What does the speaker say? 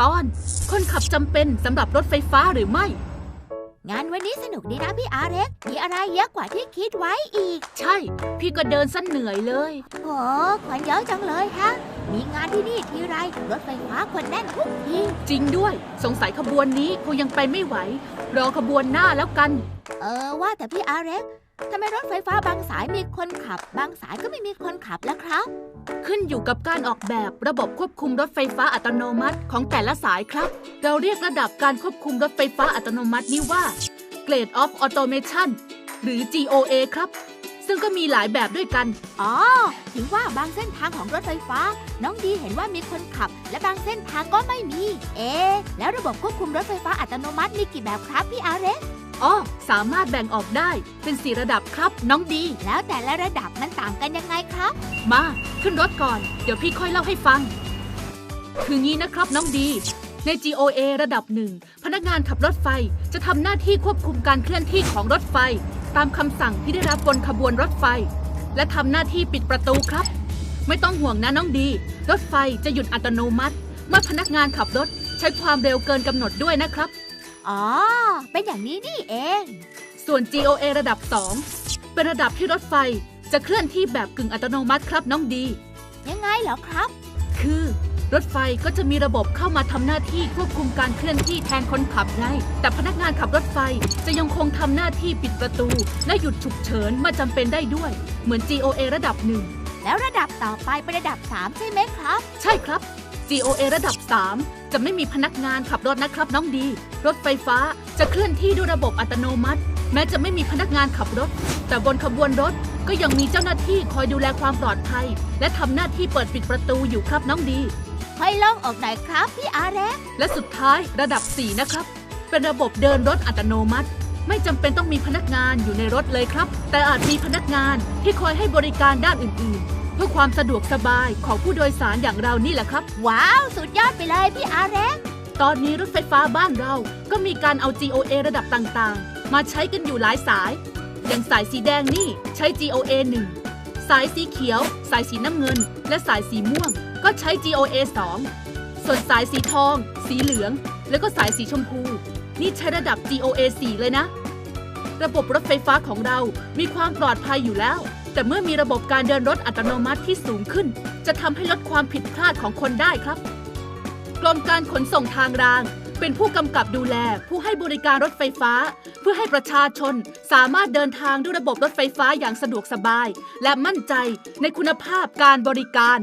ตอน คนขับจำเป็นสำหรับรถไฟฟ้าหรือไม่ งานวันนี้สนุกดีนะพี่อาเร็กมีอะไรเยอะกว่าที่คิดไว้อีก ใช่ พี่ก็เดินสั้นเหนื่อยเลยโหคนเยอะจังเลยฮะ มีงานที่นี่ทีไรรถไฟฟ้าคนแน่นทุกที จริงด้วย สงสัยขบวนนี้คงยังไปไม่ไหว รอขบวนหน้าแล้วกัน เออว่าแต่พี่อาเร็ก ทำไมรถไฟฟ้าบางสายมีคนขับ บางสายก็ไม่มีคนขับล่ะครับ ขึ้นอยู่กับการออกแบบระบบควบคุมรถไฟฟ้าอัตโนมัติของแต่ละสายครับ เราเรียกระดับการควบคุมรถไฟฟ้าอัตโนมัตินี้ว่า Grade of Automation หรือ GOA ครับ ซึ่งก็มีหลายแบบด้วยกัน อ๋อ ถึงว่าบางเส้นทางของรถไฟฟ้า น้องดีเห็นว่ามีคนขับ และบางเส้นทางก็ไม่มี เอ๊ะแล้วระบบควบคุมรถไฟฟ้าอัตโนมัติมีกี่แบบครับพี่อาเร็ก อ๋อสามารถแบ่งออกได้เป็นสี่ระดับครับน้องดี แล้วแต่ละระดับมันต่างกันยังไงครับ มาขึ้นรถก่อน เดี๋ยวพี่ค่อยเล่าให้ฟัง คืองี้นะครับน้องดี ใน GOA ระดับหนึ่งพนักงานขับรถไฟจะทำหน้าที่ควบคุมการเคลื่อนที่ของรถไฟ ตามคำสั่งที่ได้รับบนขบวนรถไฟ และทำหน้าที่ปิดประตูครับ ไม่ต้องห่วงนะน้องดี รถไฟจะหยุดอัตโนมัติ เมื่อพนักงานขับรถใช้ความเร็วเกินกำหนดด้วยนะครับ อ๋อ เป็นอย่างนี้นี่เอง ส่วน GOA ระดับ 2 เป็นระดับที่รถไฟจะเคลื่อนที่แบบกึ่งอัตโนมัติครับน้องดี ยังไงเหรอครับ คือรถไฟก็จะมีระบบเข้ามาทำหน้าที่ควบคุมการเคลื่อนที่แทนคนขับไง แต่พนักงานขับรถไฟจะยังคงทำหน้าที่ปิดประตู และหยุดฉุกเฉินเมื่อจำเป็นได้ด้วย เหมือน GOA ระดับหนึ่ง แล้วระดับต่อไปเป็นระดับ 3 ใช่ไหมครับ ใช่ครับ GOA ระดับ 3 จะไม่มีพนักงานขับรถนะครับน้องดี รถไฟฟ้าจะเคลื่อนที่ด้วยระบบอัตโนมัติ แม้จะไม่มีพนักงานขับรถ แต่บนขบวนรถก็ยังมีเจ้าหน้าที่คอยดูแลความปลอดภัย และทำหน้าที่เปิดปิดประตูอยู่ครับน้องดีค่อยล่องออกหน่อยครับพี่อาเร็กและสุดท้ายระดับ 4 นะครับ เป็นระบบเดินรถอัตโนมัติ ไม่จำเป็นต้องมีพนักงานอยู่ในรถเลยครับ แต่อาจมีพนักงานที่คอยให้บริการด้านอื่นๆ เพื่อความสะดวกสบายของผู้โดยสารอย่างเรานี่แหละครับ ว้าว สุดยอดไปเลยพี่อาเร็กตอนนี้รถไฟฟ้าบ้านเราก็มีการเอา GOA ระดับต่างๆ มาใช้กันอยู่หลายสาย อย่างสายสีแดงนี่ใช้ GOA 1 สายสีเขียว สายสีน้ำเงิน และสายสีม่วง ก็ใช้ GOA 2 ส่วนสายสีทอง สีเหลือง แล้วก็สายสีชมพู นี่ใช้ระดับ GOA 4 เลยนะ ระบบรถไฟฟ้าของเรามีความปลอดภัยอยู่แล้ว แต่เมื่อมีระบบการเดินรถอัตโนมัติที่สูงขึ้น จะทำให้ลดความผิดพลาดของคนได้ครับ กรมการขนส่งทางราง เป็นผู้กำกับดูแล ผู้ให้บริการรถไฟฟ้า เพื่อให้ประชาชนสามารถเดินทางด้วยระบบรถไฟฟ้าอย่างสะดวกสบาย และมั่นใจในคุณภาพการบริการ